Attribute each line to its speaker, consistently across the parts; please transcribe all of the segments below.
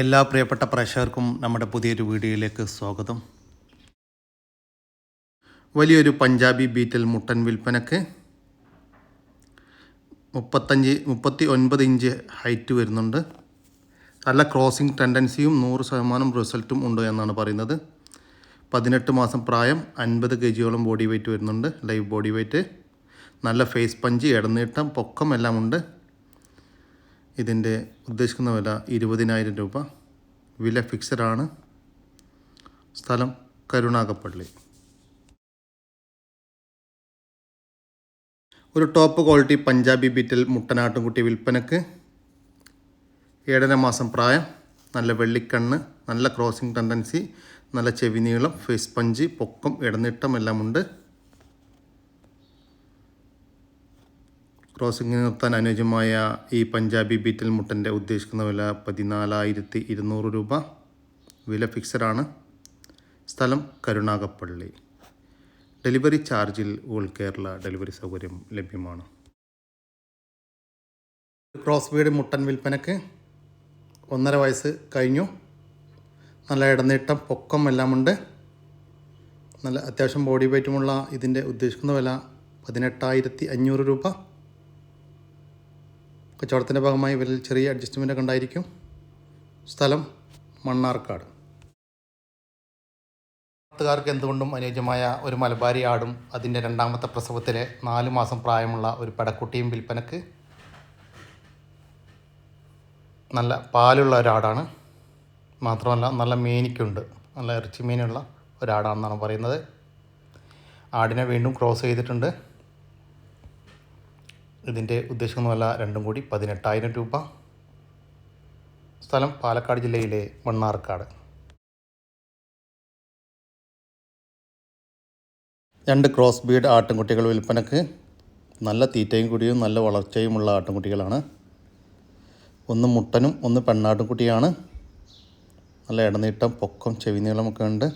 Speaker 1: എല്ലാ പ്രിയപ്പെട്ട പ്രേക്ഷകർക്കും നമ്മുടെ പുതിയൊരു വീഡിയോയിലേക്ക് സ്വാഗതം. വലിയൊരു പഞ്ചാബി ബീറ്റൽ മുട്ടൻ വിൽപ്പനക്ക് മുപ്പത്തഞ്ച് മുപ്പത്തി ഒൻപത് ഇഞ്ച് ഹൈറ്റ് വരുന്നുണ്ട്. നല്ല ക്രോസിംഗ് ടെൻഡൻസിയും നൂറ് ശതമാനം റിസൾട്ടും ഉണ്ട് എന്നാണ് പറയുന്നത്. പതിനെട്ട് മാസം പ്രായം അൻപത് കെ ജിയോളം ബോഡി വെയിറ്റ് വരുന്നുണ്ട്. ലൈവ് ബോഡി വെയിറ്റ് നല്ല ഫേസ് പഞ്ച് ഇടനീട്ടം പൊക്കം എല്ലാം ഉണ്ട് ഇതിന്റെ ഉദ്ദേശിക്കുന്ന വില ഇരുപതിനായിരം രൂപ. വില ഫിക്സഡാണ്. സ്ഥലം കരുണാകപ്പള്ളി. ഒരു ടോപ്പ് ക്വാളിറ്റി പഞ്ചാബി ബീറ്റൽ മുട്ടനാട്ടുംകുട്ടി വിൽപ്പനക്ക്. ഏഴര മാസം പ്രായം. നല്ല വെള്ളിക്കണ്ണ് നല്ല ക്രോസിംഗ് ടെൻഡൻസി നല്ല ചെവി നീളം ഫേസ് പഞ്ച് പൊക്കം ഇടനീട്ടം എല്ലാം ക്രോസിംഗ് നിർത്താൻ അനുയോജ്യമായ ഈ പഞ്ചാബി ബീറ്റൽ മുട്ടന്റെ ഉദ്ദേശിക്കുന്ന വില പതിനാലായിരത്തി ഇരുന്നൂറ് രൂപ. വില ഫിക്സഡാണ്. സ്ഥലം കരുണാകപ്പള്ളി. ഡെലിവറി ചാർജിൽ ഓൾ കേരള ഡെലിവറി സൗകര്യം ലഭ്യമാണ്. ക്രോസ് ബീഡ് മുട്ടൻ വിൽപ്പനയ്ക്ക് ഒന്നര വയസ്സ് കഴിഞ്ഞു. നല്ല ഇടനീട്ടം പൊക്കം എല്ലാമുണ്ട്. നല്ല അത്യാവശ്യം ബോഡി വെയ്റ്റുമുള്ള ഇതിന്റെ ഉദ്ദേശിക്കുന്ന വില പതിനെട്ടായിരത്തി അഞ്ഞൂറ് രൂപ. കച്ചവടത്തിന്റെ ഭാഗമായി ഇവരിൽ ചെറിയ അഡ്ജസ്റ്റ്മെന്റ് ഉണ്ടായിരിക്കും. സ്ഥലം മണ്ണാർക്കാട്. നാട്ടുകാർക്ക് എന്തുകൊണ്ടും അനുയോജ്യമായ ഒരു മലബാരി ആടും അതിന്റെ രണ്ടാമത്തെ പ്രസവത്തിലെ നാല് മാസം പ്രായമുള്ള ഒരു പടക്കുട്ടിയും വിൽപ്പനക്ക് നല്ല പാലുള്ള ഒരാടാണ്. മാത്രമല്ല നല്ല മേനിക്കുണ്ട്. നല്ല ഇറച്ചി മീനുള്ള ഒരാടാണെന്നാണ് പറയുന്നത്. ആടിനെ വീണ്ടും ക്രോസ് ചെയ്തിട്ടുണ്ട്. ഇതിന്റെ ഉദ്ദേശം വില രണ്ടും കൂടി പതിനെട്ടായിരം രൂപ. സ്ഥലം പാലക്കാട് ജില്ലയിലെ മണ്ണാർക്കാട്. രണ്ട് ക്രോസ് ബീഡ് ആട്ടിൻകുട്ടികൾ വിൽപ്പനക്ക് നല്ല തീറ്റയും കൂടിയും നല്ല വളർച്ചയുമുള്ള ആട്ടിൻകുട്ടികളാണ്. ഒന്ന് മുട്ടനും ഒന്ന് പെണ്ണാട്ടിൻകുട്ടിയാണ്. നല്ല ഇടനീട്ടം പൊക്കം ചെവി നീളമൊക്കെ ഉണ്ട്.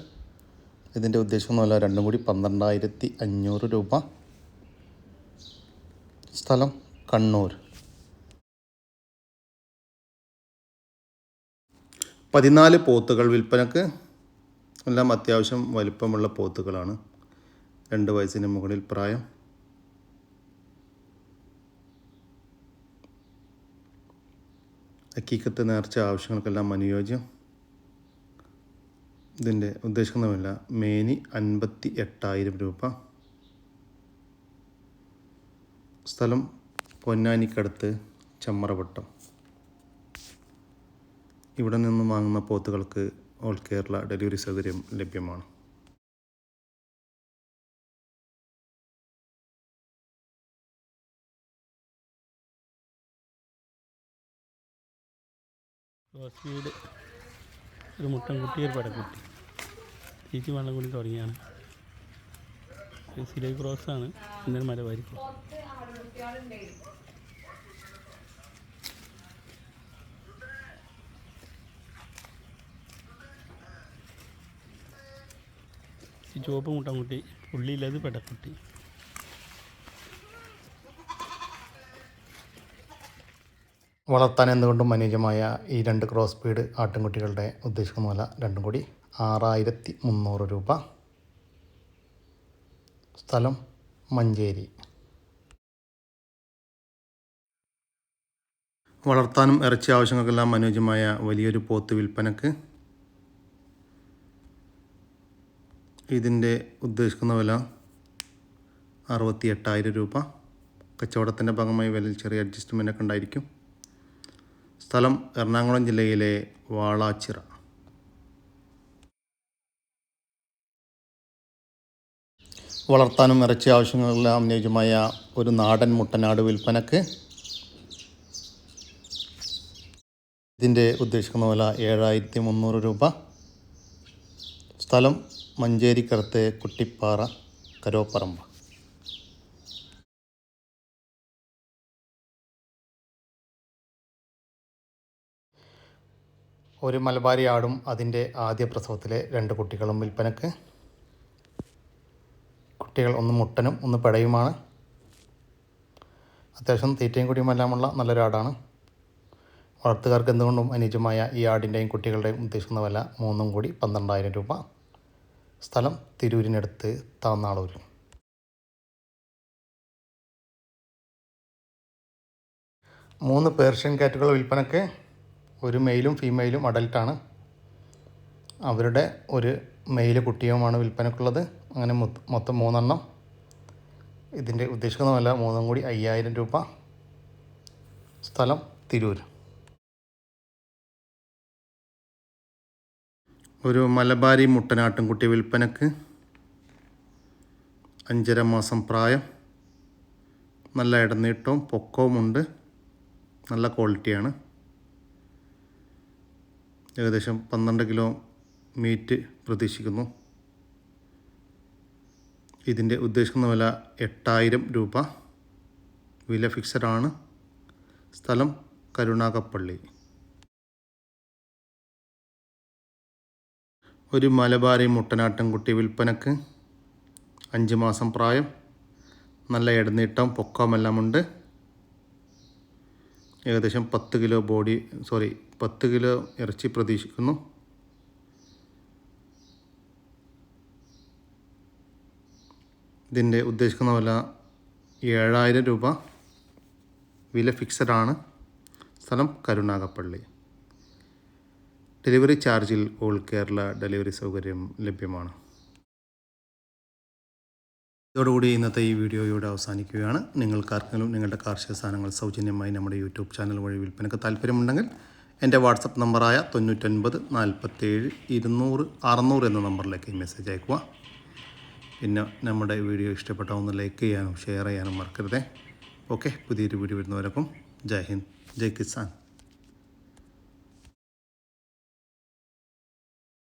Speaker 1: ഇതിന്റെ ഉദ്ദേശിക്കുന്ന വില രണ്ടും കൂടി പന്ത്രണ്ടായിരത്തി അഞ്ഞൂറ് രൂപ. സ്ഥലം കണ്ണൂർ. പതിനാല് പോത്തുകൾ വിൽപ്പനക്ക് എല്ലാം അത്യാവശ്യം വലിപ്പമുള്ള പോത്തുകളാണ്. രണ്ട് വയസ്സിന് മുകളിൽ പ്രായം. അക്കീക്കത്ത് നേർച്ച ആവശ്യങ്ങൾക്കെല്ലാം അനുയോജ്യം. ഇതിന്റെ ഉദ്ദേശിക്കുന്ന മേനി അൻപത്തി എട്ടായിരം രൂപ. സ്ഥലം പൊന്നാനിക്കടുത്ത് ചമ്മറവട്ടം. ഇവിടെ നിന്നും വാങ്ങുന്ന പോത്തുകൾക്ക് ഓൾ കേരള ഡെലിവറി സൗകര്യം ലഭ്യമാണ്.
Speaker 2: ക്രോസ് വീട് ഒരു ഒരു പടക്കുട്ടി. ചേച്ചി വെള്ളം കൂടി തുടങ്ങിയാണ്. സിലൈ ആണ് ഇന്നലെ മലബാരിക്കും ഈ ചുവപ്പ് മുട്ടൻകുട്ടി ഉള്ളിയില്ലത് പെടക്കുട്ടി
Speaker 1: വളർത്താൻ എന്തുകൊണ്ടും അനുയോജ്യമായ ഈ രണ്ട് ക്രോസ് ബീഡ് ആട്ടിൻകുട്ടികളുടെ ഉദ്ദേശിക്കുന്ന വില രണ്ടും കൂടി ആറായിരത്തി മുന്നൂറ് രൂപ. സ്ഥലം മഞ്ചേരി. വളർത്താനും ഇറച്ചി ആവശ്യങ്ങൾക്കെല്ലാം അനുയോജ്യമായ വലിയൊരു പോത്ത് വിൽപ്പനക്ക് ഇതിന്റെ ഉദ്ദേശിക്കുന്ന വില അറുപത്തി എട്ടായിരം രൂപ. കച്ചവടത്തിന്റെ ഭാഗമായി വിലയിൽ ചെറിയ അഡ്ജസ്റ്റ്മെന്റ് ഒക്കെ ഉണ്ടായിരിക്കും. സ്ഥലം എറണാകുളം ജില്ലയിലെ വാളാച്ചിറ. വളർത്താനും ഇറച്ചി ആവശ്യങ്ങളെല്ലാം അനുയോജ്യമായ ഒരു നാടൻ മുട്ടനാട് വിൽപ്പനക്ക് ഇതിന്റെ ഉദ്ദേശിക്കുന്ന വില ഏഴായിരത്തി മുന്നൂറ് രൂപ. സ്ഥലം മഞ്ചേരിക്കരത്തെ കുട്ടിപ്പാറ കരോപ്പറമ്പ്. ഒരു മലബാരി ആടും അതിന്റെ ആദ്യ പ്രസവത്തിലെ രണ്ട് കുട്ടികളും വിൽപ്പനക്ക്. കുട്ടികൾ ഒന്ന് മുട്ടനും ഒന്ന് വളർത്തുകാർക്ക് എന്തുകൊണ്ടും അനുയോജ്യമായ ഈ ആടിന്റെയും കുട്ടികളുടെയും ഉദ്ദേശിക്കുന്ന വില മൂന്നും കൂടി പന്ത്രണ്ടായിരം രൂപ. സ്ഥലം തിരൂരിനടുത്ത് താന്നാളൂർ. മൂന്ന് പേർഷ്യൻ കാറ്റുകൾ വിൽപ്പനക്ക് ഒരു മെയിലും ഫീമെയിലും അഡൽട്ടാണ്. അവരുടെ ഒരു മെയിൽ കുട്ടിയുമാണ് വിൽപ്പനക്കുള്ളത്. അങ്ങനെ മൊത്തം മൂന്നെണ്ണം. ഇതിന്റെ ഉദ്ദേശിക്കുന്ന വില മൂന്നും കൂടി അയ്യായിരം രൂപ. സ്ഥലം തിരൂർ. ഒരു മലബാരി മുട്ടനാട്ടിൻകുട്ടി വിൽപ്പനക്ക് അഞ്ചര മാസം പ്രായം. നല്ല ഇടനീട്ടവും പൊക്കവുമുണ്ട് നല്ല ക്വാളിറ്റിയാണ്. ഏകദേശം പന്ത്രണ്ട് കിലോ മീറ്റ് പ്രതീക്ഷിക്കുന്നു. ഇതിന്റെ ഉദ്ദേശിക്കുന്ന വില എട്ടായിരം രൂപ. വില ഫിക്സഡാണ് സ്ഥലം കരുണാകപ്പള്ളി. ഒരു മലബാരി മുട്ടനാട്ടിൻകുട്ടി വിൽപ്പനക്ക് അഞ്ച് മാസം പ്രായം. നല്ല ഇടനീട്ടം പൊക്കമെല്ലാം ഉണ്ട് ഏകദേശം പത്ത് കിലോ ബോഡി സോറി പത്ത് കിലോ ഇറച്ചി പ്രതീക്ഷിക്കുന്നു. ഇതിന്റെ ഉദ്ദേശിക്കുന്ന വില ഏഴായിരം രൂപ. വില ഫിക്സഡ് ആണ്. സ്ഥലം കരുണാകപ്പള്ളി ഡെലിവറി ചാർജിൽ ഓൾ കേരള ഡെലിവറി സൗകര്യം ലഭ്യമാണ്. ഇതോടുകൂടി ഇന്നത്തെ ഈ വീഡിയോ ഇവിടെ അവസാനിക്കുകയാണ്. നിങ്ങൾക്കാർക്കെങ്കിലും നിങ്ങളുടെ കാർഷിക സാധനങ്ങൾ സൗജന്യമായി നമ്മുടെ യൂട്യൂബ് ചാനൽ വഴി വിൽപ്പനയ്ക്ക് താല്പര്യമുണ്ടെങ്കിൽ എന്റെ വാട്സപ്പ് നമ്പറായ തൊണ്ണൂറ്റൊൻപത് നാൽപ്പത്തേഴ് ഇരുന്നൂറ് അറുന്നൂറ് എന്ന നമ്പറിലേക്ക് മെസ്സേജ് അയക്കുക പിന്നെ നമ്മുടെ വീഡിയോ ഇഷ്ടപ്പെട്ട ഒന്ന് ലൈക്ക് ചെയ്യാനും ഷെയർ ചെയ്യാനും മറക്കരുതേ. ഓക്കെ പുതിയൊരു വീഡിയോ വരുന്നവരൊപ്പം ജയ് ഹിന്ദ് ജയ് കിസാൻ.